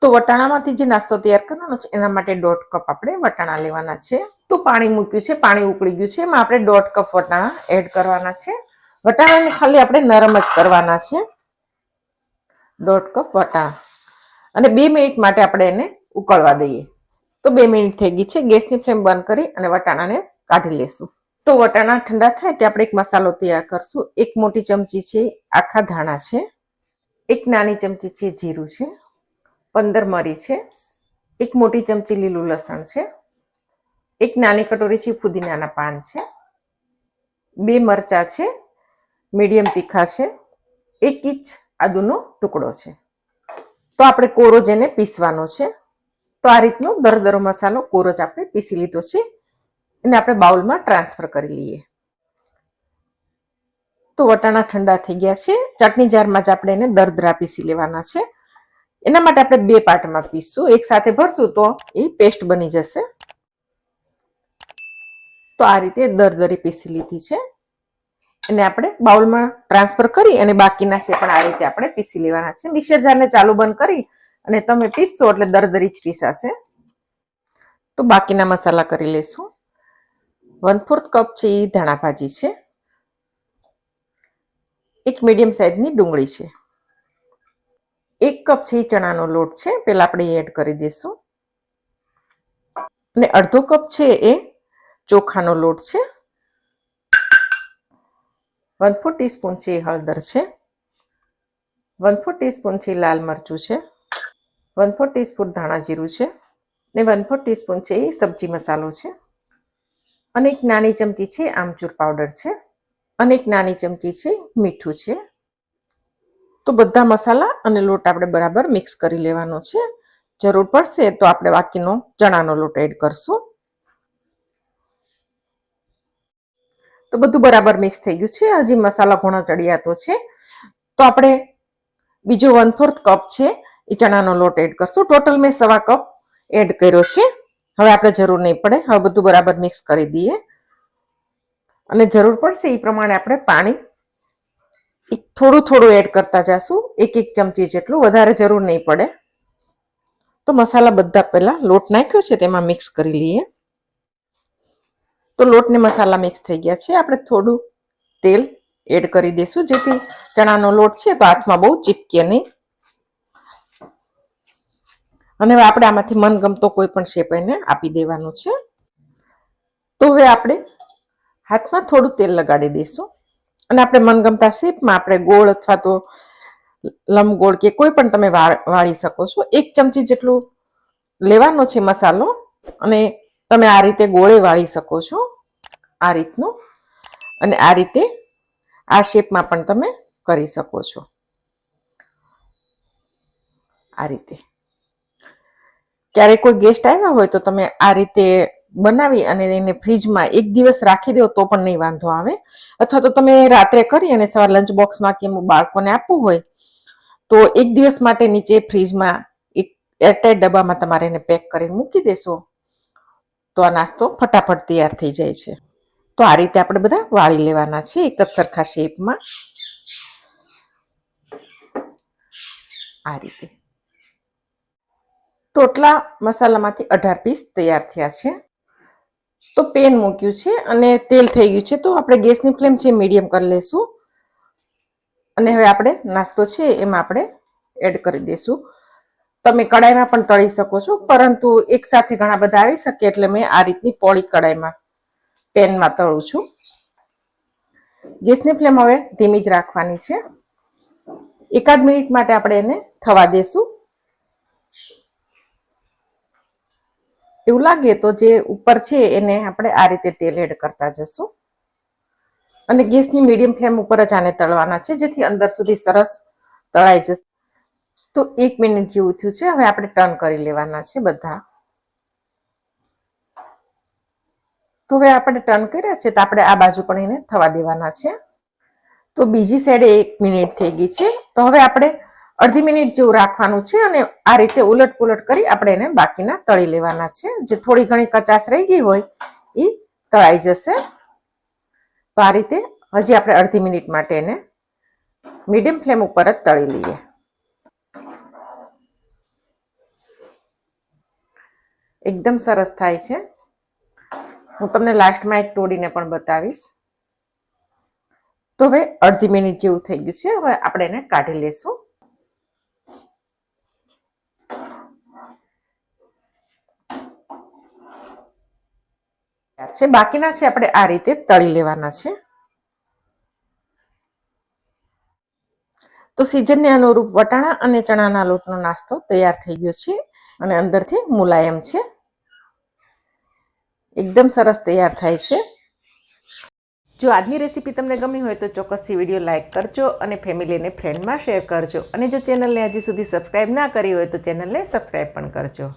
તો વટાણામાંથી જે નાસ્તો તૈયાર કરવાનો છે, એના માટે દોઢ કપ આપણે વટાણા લેવાના છે. તો પાણી મૂક્યું છે, પાણી ઉકળી ગયું છે, એમાં આપણે દોઢ કપ વટાણા એડ કરવાના છે. વટાણાને ખાલી આપણે નરમ જ કરવાના છે. દોઢ કપ વટાણા. અને બે મિનિટ માટે આપણે એને ઉકળવા દઈએ. તો બે મિનિટ થઈ ગઈ છે, ગેસની ફ્લેમ બંધ કરી અને વટાણાને કાઢી લેશું. તો વટાણા ઠંડા થાય તે આપણે એક મસાલો તૈયાર કરશું. એક મોટી ચમચી છે, આખા ધાણા છે. એક નાની ચમચી છે, જીરું છે. પંદર મરી છે. એક મોટી ચમચી લીલું લસણ છે. એક નાની કટોરી છે ફુદીનાના પાન છે. બે મરચા છે, મીડિયમ તીખા છે. એક ઇંચ આદુનો ટુકડો છે. તો આપણે કોરો જેને પીસવાનો છે. તો આ રીતનો દરદરો મસાલો કોરો જ આપણે પીસી લીધો છે. એને આપણે બાઉલમાં ટ્રાન્સફર કરી લઈએ. તો વટાણા ઠંડા થઈ ગયા છે. ચટણી જારમાં જ આપણે એને દરદરા પીસી લેવાના છે. એના માટે આપણે બે પાર્ટમાં પીસશું એક સાથે ભરશું તો એ પેસ્ટ બની જશે. તો આ રીતે દરદરી પીસી લીધી છે. એને આપણે બાઉલમાં ટ્રાન્સફર કરી અને બાકીના છે પણ આ રીતે આપણે પીસી લેવાના છે. મિક્સર જારને ચાલુ બંધ કરી અને તમે પીસશો એટલે દરદરી જ પીસાશે. તો બાકીના મસાલા કરી લેશું. વન ફોર્થ કપ છે એ ધાણા ભાજી છે. એક મીડિયમ સાઇઝની ડુંગળી છે. એક કપ છે એ ચણાનો લોટ છે, પેલા આપણે એડ કરી દઈશું. અને અડધો કપ છે એ ચોખાનો લોટ છે. વન ફોર ટીસ્પૂન છે એ હળદર છે. વન ફોર ટીસ્પૂન છે લાલ મરચું છે. વન ફોર ટીસ્પૂન ધાણા જીરું છે. ને વન ફોર ટીસ્પૂન છે એ સબ્જી મસાલો છે. અને એક નાની ચમચી છે આમચૂર પાવડર છે. અને એક નાની ચમચી છે મીઠું છે. તો બધા મસાલા અને લોટ આપણે બરાબર મિક્સ કરી લેવાનો છે. જરૂર પડશે તો આપણે બાકીનો ચણાનો લોટ એડ કરશું. તો બધું બરાબર મિક્સ થઈ ગયું છે. હજી મસાલા ઘણો ચડિયાતો છે. તો આપણે બીજો વન ફોર્થ કપ છે એ ચણાનો લોટ એડ કરશું. ટોટલ મેં સવા કપ એડ કર્યો છે. હવે આપણે જરૂર નહીં પડે. હવે બધું બરાબર મિક્સ કરી દઈએ. અને જરૂર પડશે એ પ્રમાણે આપણે પાણી એક થોડું થોડું એડ કરતા જશું. એક એક ચમચી જેટલું. વધારે જરૂર નહીં પડે. તો મસાલા બધા પહેલાં લોટ નાખ્યો છે, તેમાં મિક્સ કરી લઈએ. તો લોટને મસાલા મિક્સ થઈ ગયા છે. આપણે થોડું તેલ એડ કરી દઈશું. જેથી ચણાનો લોટ છે, તો હાથમાં બહુ ચીપકે નહીં. અને હવે આપણે આમાંથી મનગમતો કોઈ પણ શેપ એને આપી દેવાનો છે. તો હવે આપણે હાથમાં થોડું તેલ લગાડી દઈશું. અને આપણે મનગમતા શેપમાં આપણે ગોળ અથવા તો લંબગોળ કે કોઈ પણ તમે વાળી શકો છો. એક ચમચી જેટલું લેવાનો છે મસાલો અને તમે આ રીતે ગોળે વાળી શકો છો આ રીતનું. અને આ રીતે આ શેપમાં પણ તમે કરી શકો છો. આ રીતે. ક્યારેક કોઈ ગેસ્ટ આવ્યા હોય તો તમે આ રીતે બનાવી અને એને ફ્રીજમાં એક દિવસ રાખી દો તો પણ નહીં વાંધો આવે. અથવા તો તમે રાત્રે કરી અને સવાર લંચ બોક્સમાં કે બાળકોને આપવું હોય, તો એક દિવસ માટે નીચે ફ્રીજમાં એક એરટાઈટ ડબ્બામાં તમારે એને પેક કરીને મૂકી દેશો. તો આ નાસ્તો ફટાફટ તૈયાર થઈ જાય છે. તો આ રીતે આપણે બધા વાળી લેવાના છે એક જ સરખા શેપમાં. આ રીતે. તો એટલા મસાલામાંથી અઢાર પીસ તૈયાર થયા છે. તો પેન મૂક્યું છે અને તેલ થઈ ગયું છે. તો આપણે ગેસની ફ્લેમ છે મીડિયમ કરી લેશું. અને હવે આપણે નાસ્તો છે એમાં આપણે એડ કરી દઈશું તમે કડાઈમાં પણ તળી શકો છો, પરંતુ એકસાથે ઘણા બધા આવી શકે એટલે મેં આ રીતની પોળી કડાઈમાં પેનમાં તળું છું. ગેસની ફ્લેમ હવે ધીમી જ રાખવાની છે. એકાદ મિનિટ માટે આપણે એને થવા દેશું. એવું લાગે તો જે ઉપર છે એને આપણે આ રીતે તેલ એડ કરતા જશું. અને ગેસની મીડિયમ ફ્લેમ ઉપર જ આને તળવાના છે, જેથી અંદર સુધી સરસ તળાઈ જશે. તો એક મિનિટ જેવું થયું છે, હવે આપણે ટર્ન કરી લેવાના છે બધા. તો હવે આપણે ટર્ન કર્યા છે, તો આપણે આ બાજુ પણ એને થવા દેવાના છે. તો બીજી સાઈડે એક મિનિટ થઈ ગઈ છે. તો હવે આપણે અડધી મિનિટ જેવું રાખવાનું છે અને આ રીતે ઉલટ પુલટ કરી આપણે એને બાકીના તળી લેવાના છે. જે થોડી ઘણી કચાશ રહી ગઈ હોય એ તળાઈ જશે. તો આ રીતે હજી આપણે અડધી મિનિટ માટે એને મીડિયમ ફ્લેમ ઉપર જ તળી લઈએ. એકદમ સરસ થાય છે. હું તમને લાસ્ટમાં એક તોડીને પણ બતાવીશ. તો હવે અડધી મિનિટ જેવું થઈ ગયું છે. હવે આપણે એને કાઢી લેશું. છે. બાકીના છે આપણે આ રીતે તળી લેવાના છે. તો સિઝનને અનુરૂપ વટાણા અને ચણાના લોટનો નાસ્તો તૈયાર થઈ ગયો છે અને અંદરથી મુલાયમ છે. એકદમ સરસ તૈયાર થાય છે. જો આજની રેસીપી તમને ગમી હોય તો ચોક્કસથી વીડિયો લાઇક કરજો અને ફેમિલી અને ફ્રેન્ડમાં શેર કરજો. અને જો ચેનલને હજી સુધી સબસ્ક્રાઇબ ના કરી હોય તો ચેનલને સબસ્ક્રાઈબ પણ કરજો.